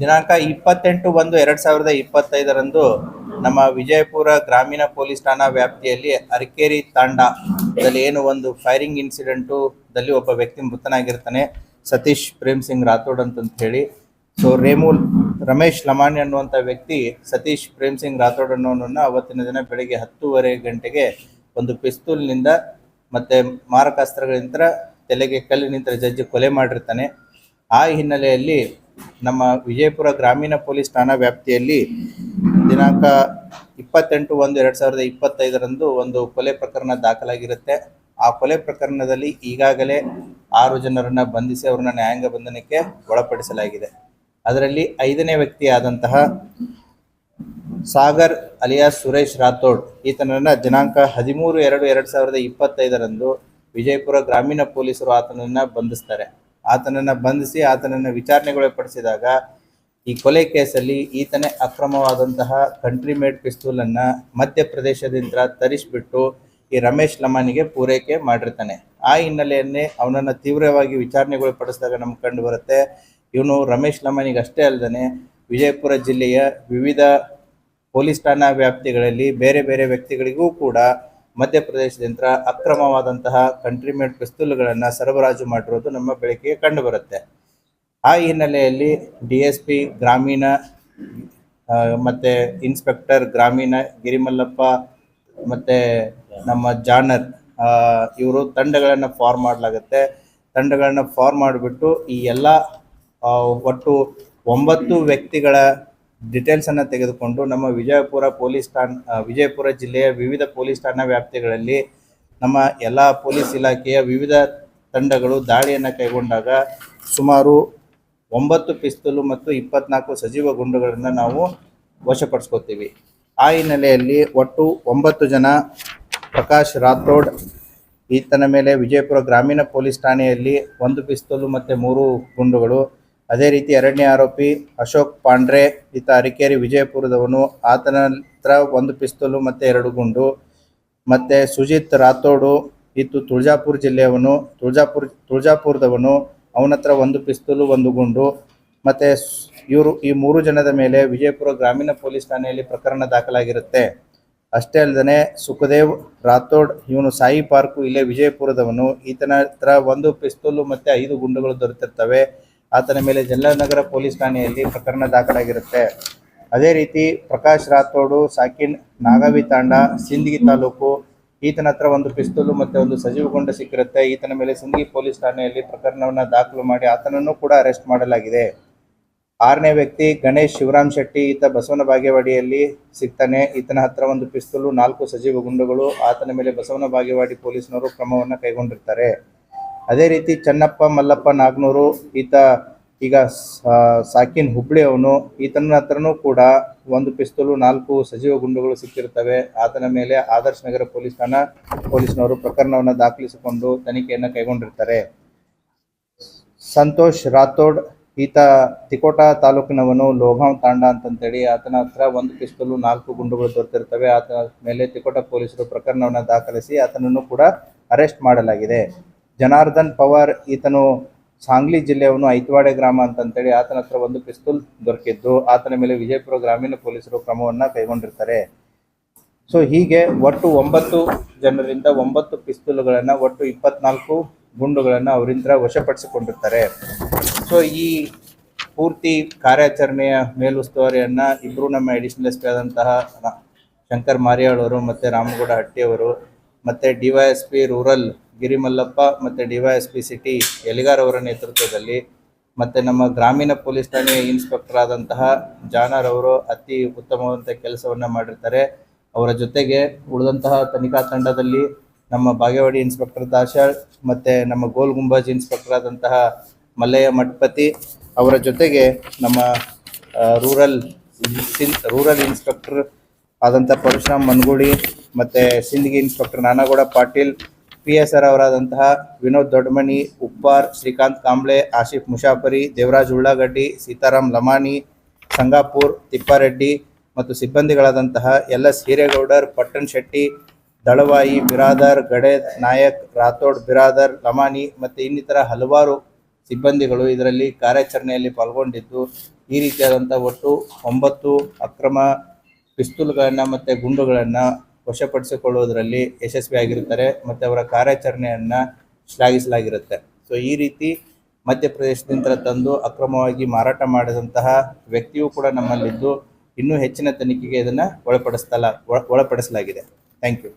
ದಿನಾಂಕ ಇಪ್ಪತ್ತೆಂಟು ಒಂದು ಎರಡು ಸಾವಿರದ ಇಪ್ಪತ್ತೈದರಂದು ನಮ್ಮ ವಿಜಯಪುರ ಗ್ರಾಮೀಣ ಪೊಲೀಸ್ ಠಾಣಾ ವ್ಯಾಪ್ತಿಯಲ್ಲಿ ಅರಕೇರಿ ತಾಂಡದಲ್ಲಿ ಏನು ಒಂದು ಫೈರಿಂಗ್ ಇನ್ಸಿಡೆಂಟು ದಲ್ಲಿ ಒಬ್ಬ ವ್ಯಕ್ತಿ ಮೃತನಾಗಿರ್ತಾನೆ. ಸತೀಶ್ ಪ್ರೇಮ್ ಸಿಂಗ್ ರಾಥೋಡ್ ಅಂತ ಹೇಳಿ. ಸೊ ರೇಮೂಲ್, ರಮೇಶ್ ಲಮಾಣಿ ಅನ್ನುವಂಥ ವ್ಯಕ್ತಿ ಸತೀಶ್ ಪ್ರೇಮ್ ಸಿಂಗ್ ರಾಥೋಡ್ ಅನ್ನೋನನ್ನು ಅವತ್ತಿನ ದಿನ ಬೆಳಗ್ಗೆ ಹತ್ತೂವರೆ ಗಂಟೆಗೆ ಒಂದು ಪಿಸ್ತೂಲ್ನಿಂದ ಮತ್ತು ಮಾರಕಾಸ್ತ್ರಗಳಿಂದ ತಲೆಗೆ ಕಲ್ಲಿನಿಂದ ಜಜ್ಜಿ ಕೊಲೆ ಮಾಡಿರ್ತಾನೆ. ಆ ಹಿನ್ನೆಲೆಯಲ್ಲಿ ನಮ್ಮ ವಿಜಯಪುರ ಗ್ರಾಮೀಣ ಪೊಲೀಸ್ ಠಾಣಾ ವ್ಯಾಪ್ತಿಯಲ್ಲಿ ದಿನಾಂಕ ಇಪ್ಪತ್ತೆಂಟು ಒಂದು ಎರಡು ಸಾವಿರದ ಇಪ್ಪತ್ತೈದರಂದು ಒಂದು ಕೊಲೆ ಪ್ರಕರಣ ದಾಖಲಾಗಿರುತ್ತೆ. ಆ ಕೊಲೆ ಪ್ರಕರಣದಲ್ಲಿ ಈಗಾಗಲೇ ಆರು ಜನರನ್ನ ಬಂಧಿಸಿ ಅವರನ್ನ ನ್ಯಾಯಾಂಗ ಬಂಧನಕ್ಕೆ ಒಳಪಡಿಸಲಾಗಿದೆ. ಅದರಲ್ಲಿ ಐದನೇ ವ್ಯಕ್ತಿಯಾದಂತಹ ಸಾಗರ್ ಅಲಿಯಾಸ್ ಸುರೇಶ್ ರಾಥೋಡ್, ಈತನನ್ನ ದಿನಾಂಕ ಹದಿಮೂರು ಎರಡು ಎರಡು ಸಾವಿರದ ಇಪ್ಪತ್ತೈದರಂದು ವಿಜಯಪುರ ಗ್ರಾಮೀಣ ಪೊಲೀಸರು ಆತನನ್ನ ಬಂಧಿಸ್ತಾರೆ. ಆತನನ್ನ ಬಂಧಿಸಿ, ಆತನನ್ನ ವಿಚಾರಣೆಗೊಳಪಡಿಸಿದಾಗ ಈ ಕೊಲೆ ಕೇಸಲ್ಲಿ ಈತನೇ ಅಕ್ರಮವಾದಂತಹ ಕಂಟ್ರಿ ಮೇಡ್ ಪಿಸ್ತೂಲ್ ಅನ್ನ ಮಧ್ಯಪ್ರದೇಶದಿಂದ ತರಿಸ್ಬಿಟ್ಟು ಈ ರಮೇಶ್ ಲಮಾನಿಗೆ ಪೂರೈಕೆ ಮಾಡಿರ್ತಾನೆ. ಆ ಹಿನ್ನೆಲೆಯನ್ನೇ ಅವನನ್ನ ತೀವ್ರವಾಗಿ ವಿಚಾರಣೆಗೊಳಪಡಿಸಿದಾಗ ನಮ್ಗೆ ಕಂಡು ಬರುತ್ತೆ ಇವನು ರಮೇಶ್ ಲಮಾನಿಗೆ ಅಷ್ಟೇ ಅಲ್ಲದೆ ವಿಜಯಪುರ ಜಿಲ್ಲೆಯ ವಿವಿಧ ಪೊಲೀಸ್ ಠಾಣಾ ವ್ಯಾಪ್ತಿಗಳಲ್ಲಿ ಬೇರೆ ಬೇರೆ ವ್ಯಕ್ತಿಗಳಿಗೂ ಕೂಡ ಮಧ್ಯಪ್ರದೇಶದಿಂದ ಅಕ್ರಮವಾದಂತಹ ಕಂಟ್ರಿ ಮೇಡ್ ಪಿಸ್ತೂಲ್ಗಳನ್ನು ಸರಬರಾಜು ಮಾಡಿರೋದು ನಮ್ಮ ಬೆಳಕಿಗೆ ಕಂಡು ಬರುತ್ತೆ ಆ ಹಿನ್ನೆಲೆಯಲ್ಲಿ ಡಿ ಎಸ್ ಪಿ ಗ್ರಾಮೀಣ ಮತ್ತೆ ಇನ್ಸ್ಪೆಕ್ಟರ್ ಗ್ರಾಮೀಣ ಗಿರಿಮಲ್ಲಪ್ಪ ಮತ್ತು ನಮ್ಮ ಜಾನರ್ ಇವರು ತಂಡಗಳನ್ನು ಫಾರ್ಮ್ ಮಾಡಲಾಗುತ್ತೆ. ತಂಡಗಳನ್ನು ಫಾರ್ಮ್ ಮಾಡಿಬಿಟ್ಟು ಈ ಎಲ್ಲ ಒಟ್ಟು ಒಂಬತ್ತು ವ್ಯಕ್ತಿಗಳ ಡೀಟೇಲ್ಸ್ ಅನ್ನ ತೆಗೆದುಕೊಂಡು ನಮ್ಮ ವಿಜಯಪುರ ಪೊಲೀಸ್ ಠಾಣಾ ವಿಜಯಪುರ ಜಿಲ್ಲೆಯ ವಿವಿಧ ಪೊಲೀಸ್ ಠಾಣಾ ವ್ಯಾಪ್ತಿಗಳಲ್ಲಿ ನಮ್ಮ ಎಲ್ಲ ಪೊಲೀಸ್ ಇಲಾಖೆಯ ವಿವಿಧ ತಂಡಗಳು ದಾಳಿಯನ್ನು ಕೈಗೊಂಡಾಗ ಸುಮಾರು ಒಂಬತ್ತು ಪಿಸ್ತೂಲು ಮತ್ತು ಇಪ್ಪತ್ನಾಲ್ಕು ಸಜೀವ ಗುಂಡುಗಳನ್ನು ನಾವು ವಶಪಡಿಸ್ಕೋತೀವಿ. ಆ ಹಿನ್ನೆಲೆಯಲ್ಲಿ ಒಟ್ಟು ಒಂಬತ್ತು ಜನ ಪ್ರಕಾಶ್ ರಾಥೋಡ್, ಈತನ ಮೇಲೆ ವಿಜಯಪುರ ಗ್ರಾಮೀಣ ಪೊಲೀಸ್ ಠಾಣೆಯಲ್ಲಿ ಒಂದು ಪಿಸ್ತೂಲು ಮತ್ತು ಮೂರು ಗುಂಡುಗಳು ಅದೇ ರೀತಿ ಎರಡನೇ ಆರೋಪಿ ಅಶೋಕ್ ಪಾಂಡ್ರೆ, ಈತ ಅರಿಕೇರಿ ವಿಜಯಪುರದವನು. ಆತನ ಹತ್ರ ಒಂದು ಪಿಸ್ತೂಲು ಮತ್ತು ಎರಡು ಗುಂಡು. ಮತ್ತು ಸುಜಿತ್ ರಾಥೋಡು, ಈತು ತುಳಜಾಪುರ ಜಿಲ್ಲೆಯವನು. ತುಳಜಾಪುರ, ತುಳಜಾಪುರದವನು. ಅವನ ಹತ್ರ ಒಂದು ಪಿಸ್ತೂಲು, ಒಂದು ಗುಂಡು. ಮತ್ತು ಇವರು, ಈ ಮೂರು ಜನದ ಮೇಲೆ ವಿಜಯಪುರ ಗ್ರಾಮೀಣ ಪೊಲೀಸ್ ಠಾಣೆಯಲ್ಲಿ ಪ್ರಕರಣ ದಾಖಲಾಗಿರುತ್ತೆ. ಅಷ್ಟೇ ಅಲ್ಲದೆ ಸುಖದೇವ್ ರಾಥೋಡ್, ಇವನು ಸಾಯಿ ಪಾರ್ಕು, ಇಲ್ಲೇ ವಿಜಯಪುರದವನು. ಈತನ ಹತ್ರ ಒಂದು ಪಿಸ್ತೂಲು ಮತ್ತು ಐದು ಗುಂಡುಗಳು ದೊರೆತಿರ್ತವೆ. ಆತನ ಮೇಲೆ ಜಲ್ಲನಗರ ಪೊಲೀಸ್ ಠಾಣೆಯಲ್ಲಿ ಪ್ರಕರಣ ದಾಖಲಾಗಿರುತ್ತೆ. ಅದೇ ರೀತಿ ಪ್ರಕಾಶ್ ರಾಥೋಡು, ಸಾಕಿನ್ ನಾಗಾವಿ ತಾಂಡ, ಸಿಂದಗಿ ತಾಲೂಕು, ಈತನ ಹತ್ರ ಒಂದು ಪಿಸ್ತೂಲು ಮತ್ತೆ ಒಂದು ಸಜೀವ ಗುಂಡ ಸಿಕ್ಕಿರುತ್ತೆ. ಈತನ ಮೇಲೆ ಸಿಂದಗಿ ಪೊಲೀಸ್ ಠಾಣೆಯಲ್ಲಿ ಪ್ರಕರಣವನ್ನ ದಾಖಲು ಮಾಡಿ ಆತನನ್ನು ಕೂಡ ಅರೆಸ್ಟ್ ಮಾಡಲಾಗಿದೆ. ಆರನೇ ವ್ಯಕ್ತಿ ಗಣೇಶ್ ಶಿವರಾಮ್ ಶೆಟ್ಟಿ, ಈತ ಬಸವನ ಬಾಗೇವಾಡಿಯಲ್ಲಿ ಸಿಗ್ತಾನೆ. ಈತನ ಹತ್ರ ಒಂದು ಪಿಸ್ತೂಲು, ನಾಲ್ಕು ಸಜೀವ ಗುಂಡುಗಳು, ಆತನ ಮೇಲೆ ಬಸವನ ಬಾಗೇವಾಡಿ ಪೊಲೀಸ್ನವರು ಕ್ರಮವನ್ನು ಕೈಗೊಂಡಿರ್ತಾರೆ. ಅದೇ ರೀತಿ ಚನ್ನಪ್ಪ, ಮಲ್ಲಪ್ಪ, ನಾಗ್ನೂರು, ಈತ ಈಗ ಸಾಕಿನ್ ಹುಬ್ಳಿ ಅವನು. ಈತನ ಹತ್ರನೂ ಕೂಡ ಒಂದು ಪಿಸ್ತೂಲು, ನಾಲ್ಕು ಸಜೀವ ಗುಂಡುಗಳು ಸಿಕ್ಕಿರ್ತವೆ ಆತನ ಮೇಲೆ ಆದರ್ಶ ನಗರ ಪೊಲೀಸ್ ಠಾಣಾ ಪೊಲೀಸ್ನವರು ಪ್ರಕರಣವನ್ನು ದಾಖಲಿಸಿಕೊಂಡು ತನಿಖೆಯನ್ನು ಕೈಗೊಂಡಿರ್ತಾರೆ. ಸಂತೋಷ್ ರಾಥೋಡ್, ಈತ ತಿಕೋಟ ತಾಲೂಕಿನವನು, ಲೋಗಾಂವ್ ತಾಂಡ ಅಂತಂತೇಳಿ ಆತನ ಹತ್ರ ಒಂದು ಪಿಸ್ತೂಲು, ನಾಲ್ಕು ಗುಂಡುಗಳು ದೊರೆತಿರ್ತವೆ ಆತನ ಮೇಲೆ ತಿಕೋಟ ಪೊಲೀಸರು ಪ್ರಕರಣವನ್ನು ದಾಖಲಿಸಿ ಆತನನ್ನು ಕೂಡ ಅರೆಸ್ಟ್ ಮಾಡಲಾಗಿದೆ. ಜನಾರ್ದನ್ ಪವಾರ್, ಈತನು ಸಾಂಗ್ಲಿ ಜಿಲ್ಲೆಯವನು ಐತವಾಡೆ ಗ್ರಾಮ ಅಂತಂತೇಳಿ ಆತನ ಹತ್ರ ಒಂದು ಪಿಸ್ತೂಲ್ ದೊರಕಿದ್ದು. ಆತನ ಮೇಲೆ ವಿಜಯಪುರ ಗ್ರಾಮೀಣ ಪೊಲೀಸರು ಕ್ರಮವನ್ನು ಕೈಗೊಂಡಿರ್ತಾರೆ. ಸೊ ಹೀಗೆ ಒಟ್ಟು ಒಂಬತ್ತು ಜನರಿಂದ ಒಂಬತ್ತು ಪಿಸ್ತೂಲ್ಗಳನ್ನು, ಒಟ್ಟು ಇಪ್ಪತ್ನಾಲ್ಕು ಗುಂಡುಗಳನ್ನು ಅವರಿಂದ ವಶಪಡಿಸಿಕೊಂಡಿರ್ತಾರೆ. ಸೊ ಈ ಪೂರ್ತಿ ಕಾರ್ಯಾಚರಣೆಯ ಮೇಲುಸ್ತುವಾರಿಯನ್ನ ಇಬ್ಬರು ನಮ್ಮ ಎಡಿಷನಲ್ ಎಸ್ ಪಿ ಆದಂತಹ ಶಂಕರ್ ಮಾರಿಯಾಳ್ ಅವರು ಮತ್ತು ರಾಮಗೌಡ ಹಟ್ಟಿಯವರು ಮತ್ತು ಡಿ ವೈ ರೂರಲ್ ಗಿರಿಮಲ್ಲಪ್ಪ ಮತ್ತು ಡಿ ವೈ ಸಿಟಿ ಎಲಿಗಾರ್ ಅವರ ನೇತೃತ್ವದಲ್ಲಿ ಮತ್ತು ನಮ್ಮ ಗ್ರಾಮೀಣ ಪೊಲೀಸ್ ಠಾಣೆಯ ಇನ್ಸ್ಪೆಕ್ಟರ್ ಆದಂತಹ ಜಾನರ್ ಅವರು ಅತಿ ಉತ್ತಮವಾದಂಥ ಕೆಲಸವನ್ನು ಮಾಡಿರ್ತಾರೆ. ಅವರ ಜೊತೆಗೆ ಉಳಿದಂತಹ ತನಿಖಾ ತಂಡದಲ್ಲಿ ನಮ್ಮ ಬಾಗೇವಾಡಿ ಇನ್ಸ್ಪೆಕ್ಟರ್ ದಾಶಾಳ್ ಮತ್ತು ನಮ್ಮ ಗೋಲ್ ಗುಂಬಾಜ್ ಇನ್ಸ್ಪೆಕ್ಟರ್ ಆದಂತಹ ಮಲ್ಲಯ್ಯ ಮಠಪತಿ ಅವರ ಜೊತೆಗೆ ನಮ್ಮ ರೂರಲ್ ರೂರಲ್ ಇನ್ಸ್ಪೆಕ್ಟರ್ ಆದಂಥ ಪರಶುರಾಮ್ ಮನ್ಗುಡಿ ಮತ್ತು Sindagi inspector Nanagouda Patil P S R ಅವರಾದಂತಹ Vinod Doddamani, Uppar, Srikanth Kamble, Ashif Mushafari Devaraj Ullagaddi, Sitaram Lamani Sangapur, Tippareddy ಮತ್ತು ಸಿಬ್ಬಂದಿಗಳಾದಂತಹ ಎಲ್ ಎಸ್ ಹಿರೇಗೌಡರ್, ಪಟ್ಟಣ್ ಶೆಟ್ಟಿ, ದಳವಾಯಿ, ಬಿರಾದರ್ ಗಡೆ ನಾಯಕ್, ರಾಥೋಡ್, ಬಿರಾದರ್ ಲಮಾನಿ ಮತ್ತು ಇನ್ನಿತರ ಹಲವಾರು ಸಿಬ್ಬಂದಿಗಳು ಇದರಲ್ಲಿ ಕಾರ್ಯಾಚರಣೆಯಲ್ಲಿ ಪಾಲ್ಗೊಂಡಿದ್ದು, ಈ ರೀತಿಯಾದಂಥ ಒಟ್ಟು ಒಂಬತ್ತು ಅಕ್ರಮ ಪಿಸ್ತೂಲ್ಗಳನ್ನು ಮತ್ತು ಗುಂಡುಗಳನ್ನು ವಶಪಡಿಸಿಕೊಳ್ಳುವುದರಲ್ಲಿ ಯಶಸ್ವಿಯಾಗಿರುತ್ತಾರೆ ಮತ್ತು ಅವರ ಕಾರ್ಯಾಚರಣೆಯನ್ನು ಶ್ಲಾಘಿಸಲಾಗಿರುತ್ತೆ. ಸೊ ಈ ರೀತಿ ಮಧ್ಯಪ್ರದೇಶದಿಂದ ತಂದು ಅಕ್ರಮವಾಗಿ ಮಾರಾಟ ಮಾಡಿದಂತಹ ವ್ಯಕ್ತಿಯೂ ಕೂಡ ನಮ್ಮಲ್ಲಿದ್ದು ಇನ್ನೂ ಹೆಚ್ಚಿನ ತನಿಖೆಗೆ ಇದನ್ನು ಒಳಪಡಿಸ್ತಲ್ಲ ಒಳಪಡಿಸಲಾಗಿದೆ. Thank you